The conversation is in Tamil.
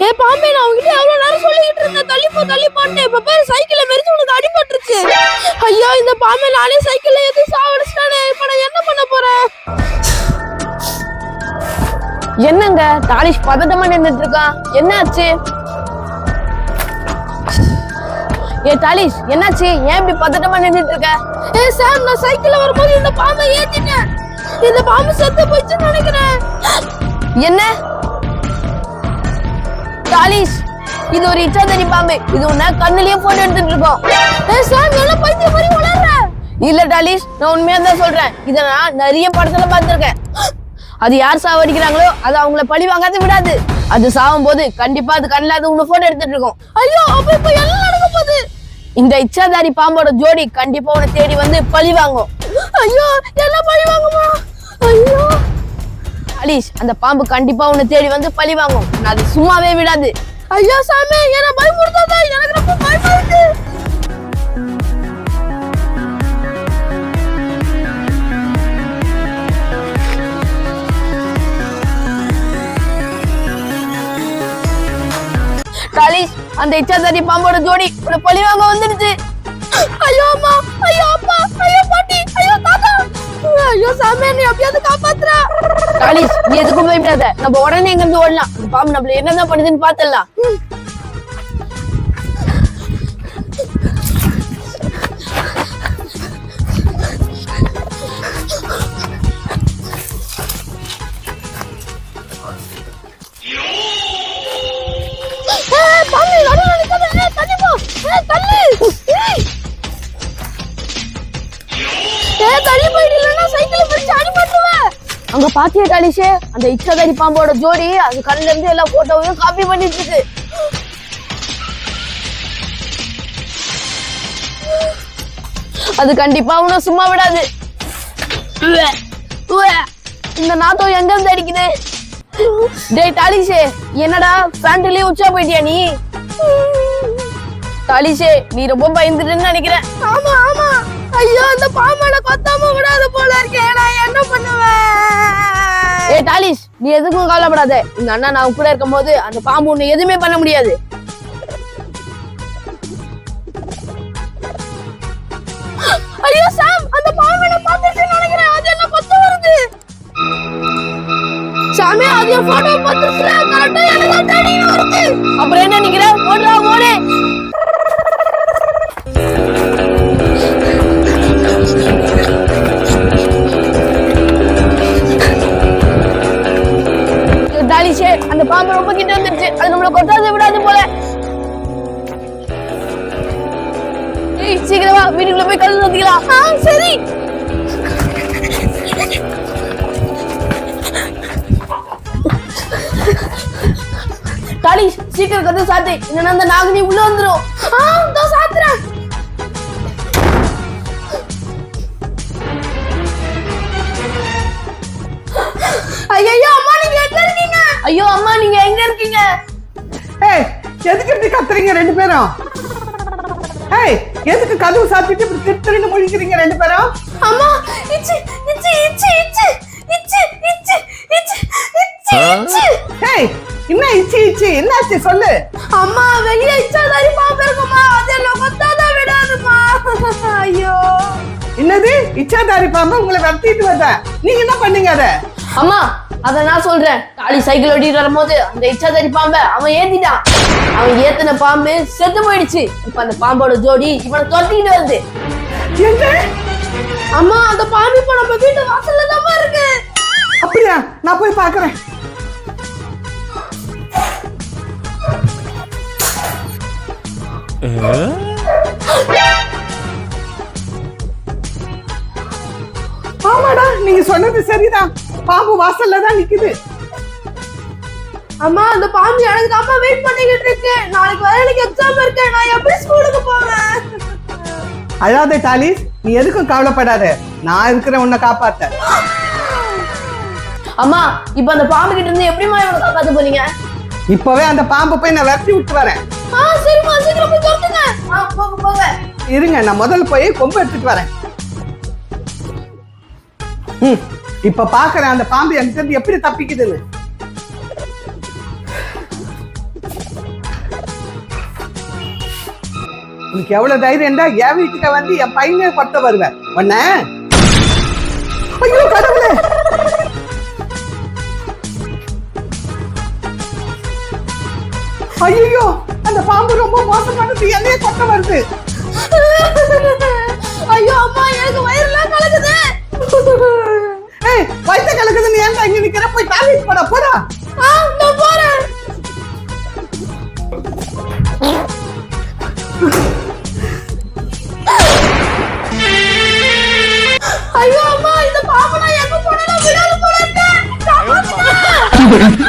ஏ பாம்பே நான் உங்ககிட்ட எவ்வளோ இருந்தேன் தள்ளி போட்டு இப்ப பேர் சைக்கிள மெரிச்சு உனக்கு அடிபட்டுருச்சு. ஐயோ இந்த பாம்பு நானே சைக்கிள்ல ஏத்தி சாவடிச்சிட்டானே இப்ப நான் என்ன பண்ண போறேன்? என்னங்க? தாலிஷ் பதட்டமா நின்னுட்டு இருக்கான் என்னாச்சு? ஏ தாலிஷ் என்னாச்சு? ஏன் இப்படி பதட்டமா நின்னுட்டு இருக்க ஏ சார் நான் சைக்கிள்ல வரும்போது இந்த பாம்பை ஏத்திட்டேன். இந்த பாம்பு செத்து போச்சுன்னு நினைக்கிறேன். என்ன? தாலிஷ் இது ஒரு இச்சாதரி பாம்பு. இது உன்ன கண்ணுலயே போட்டு எடுத்துட்டு இருக்கோம். ஏ சாம் என்ன மாதிரி வளர்ற இல்ல டாலிஸ் நான் உண்மையா தான் சொல்றேன். இத நான் நிறைய படத்துல பார்த்துருக்கேன். அது யார் சாவடிக்கிறாங்களோ அது அவங்கள பழி வாங்காத விடாது. அது சாவும் போது கண்டிப்பா அது கண்ணில் அது உங்க போட்டோ எடுத்துட்டு இருக்கும். ஐயோ அப்ப இப்ப எல்லாம் நடக்க போகுது. இந்த இச்சாதாரி பாம்போட ஜோடி கண்டிப்பா உன தேடி வந்து பழி வாங்கும். ஐயோ என்ன பழி வாங்குமா? ஐயோ. அலீஷ் அந்த பாம்பு கண்டிப்பா உன்னை தேடி வந்து பழி வாங்கும். அது சும்மாவே விடாது. ஐயோ சாமி என்ன பயமுறுத்தாத எனக்கு ரொம்ப பயமா இருக்கு. காலிஸ் அந்த இச்சாதாரி பாம்போட ஜோடி ஒரு பழி வாங்க வந்துடுச்சு. ஐயோ அம்மா ஐயோ அப்பா ஐயோ பாட்டி ஐயோ தாத்தா. ஐயோ சாமி என்னை எப்படியாவது காப்பாத்துறா. காலேஜ் நீ எதுக்கும் விடாத நம்ம உடனே எங்க இருந்து ஓடலாம். பாம்பு நம்மள என்னதான் பண்ணுதுன்னு பாத்துடலாம். தள்ளி போயிடலன்னா சைக்கிள் பிடிச்சு அடிபட அங்க பாத்திய காலிஷே அந்த இச்சாதாரி பாம்போட ஜோடி அது கண்ணுல இருந்து எல்லா போட்டோவையும் காப்பி பண்ணிட்டு இருக்கு அது கண்டிப்பா உன்னை சும்மா விடாது. இந்த நாத்தம் எங்க இருந்து அடிக்குது? டேய் டாலிஷே என்னடா பேண்ட்லயே உச்சா போயிட்டியா நீ? டாலிஷே நீ ரொம்ப பயந்துட்டுன்னு நினைக்கிறேன். ஆமா ஆமா. ஐயோ அந்த பாம்பட கொத்தாம விடாத போல இருக்கே. நான் என்ன பண்ணுவேன்? ஏ டாலிஷ் நீ எதுக்கும் கவலைப்படாத. இந்த அண்ணா நான் கூட இருக்கும் போது அந்த பாம்பு ஒண்ணு எதுவுமே பண்ண முடியாது. ஐயோ சாம் அந்த பாம்பை நான் நினைக்கிறேன். அது என்ன கொத்த வருது? சாமி அது என் போட்டோ பார்த்துச்சுல கரெக்டா எனக்கு வருது. அப்புறம் என்ன நினைக்கிறேன் ஓடுறா ஓடு. ஏய் சீக்கிரமா வீட்டுக்குள்ள போய் கதவு சந்திக்கலாம் ஆ சரி. காளி சீக்கிரம் கதவு சாத்து இல்லைன்னா அந்த நாகினி உள்ள வந்துரும். ஆ இதோ சாத்துறேன். ஐயோ அம்மா நீங்க எங்க இருக்கீங்க? ஐயோ அம்மா நீங்க எங்க இருக்கீங்க? ஏய் எதுக்கு இப்படி கத்துறீங்க ரெண்டு பேரும்? ஏய் எதுக்கு கதவு சாத்திட்டு இப்படி திருத்தறின்னு முழிக்கிறீங்க ரெண்டு பேரும்? அம்மா இச்சி இச்சி இச்சி இச்சி இச்சி இச்சி இச்சி இச்சி இச்சி. ஏய் என்ன இச்சி இச்சி? என்னாச்சு? சொல்லு. அம்மா வெளியே இச்சாதாரி பாம்பு இருக்குமா அது விடாதுமா ஐயோ. என்னது? இச்சாதாரி பாம்பு உங்களை வரத்திட்டு வந்த. நீங்க என்ன பண்ணீங்க அத? அம்மா அத நான் சொல்றேன். டாலி சைக்கிள் ஓட்டிட்டு வரும்போது அந்த இச்சாதாரி பாம்பை அவன் ஏத்திட்டான். அவன் ஏத்தின பாம்பு செத்து போயிடுச்சு. இப்ப அந்த பாம்போட ஜோடி இவனை தொட்டிட்டு வருது. என்ன அம்மா அந்த பாம்பு இப்ப நம்ம வீட்டு வாசல்ல தான் இருக்கு. அப்படியா? நான் போய் பாக்குறேன் ஆமாடா சொன்னது சரிதான். பாம்பு வாசல்ல தான் நிக்குது. அம்மா அந்த பாம்பு எனக்கு தான் வெயிட் பண்ணிக்கிட்டு இருக்கு. நாளைக்கு வர எனக்கு எக்ஸாம் இருக்கு. நான் எப்படி ஸ்கூலுக்கு போவேன்? அழாதே டாலிஸ் நீ எதுக்கும் கவலைப்படாத. நான் இருக்கிற உன்னை காப்பாத்த. அம்மா இப்ப அந்த பாம்பு கிட்ட இருந்து எப்படிமா இவனை காப்பாத்த போறீங்க இப்பவே அந்த பாம்பை போய் நான் விரட்டி விட்டு வரேன். ஆ சரிம்மா சீக்கிரம் போய் துரத்துங்க. ஆ, போங்க போங்க. இருங்க நான் முதல்ல போய் கொம்பு எடுத்துட்டு வரேன். இப்ப பாக்குறேன் அந்த பாம்பு என்கிட்ட இருந்து எப்படி தப்பிக்குதுன்னு? உனக்கு எவ்வளவு தைரியம் என் வீட்டுக்கு வந்து என் பையனை கொத்த வருவேன். உன்ன ஐயோ கடவுளே! ஐயோ அந்த பாம்பு ரொம்ப மோசமானது என்னைய கொத்த வருது. ஐயோ அம்மா எனக்கு வயிறுலாம் கலக்குது. ஏய் வயித்த கலக்குதுன்னு ஏன்டா இங்க நிக்கிற? போய் டாய்லெட் போடா போடா. ஆ நான் போறேன். ஐயோ அம்மா இந்த பாம்பு நான் எங்க போனாலும் விடாது போல.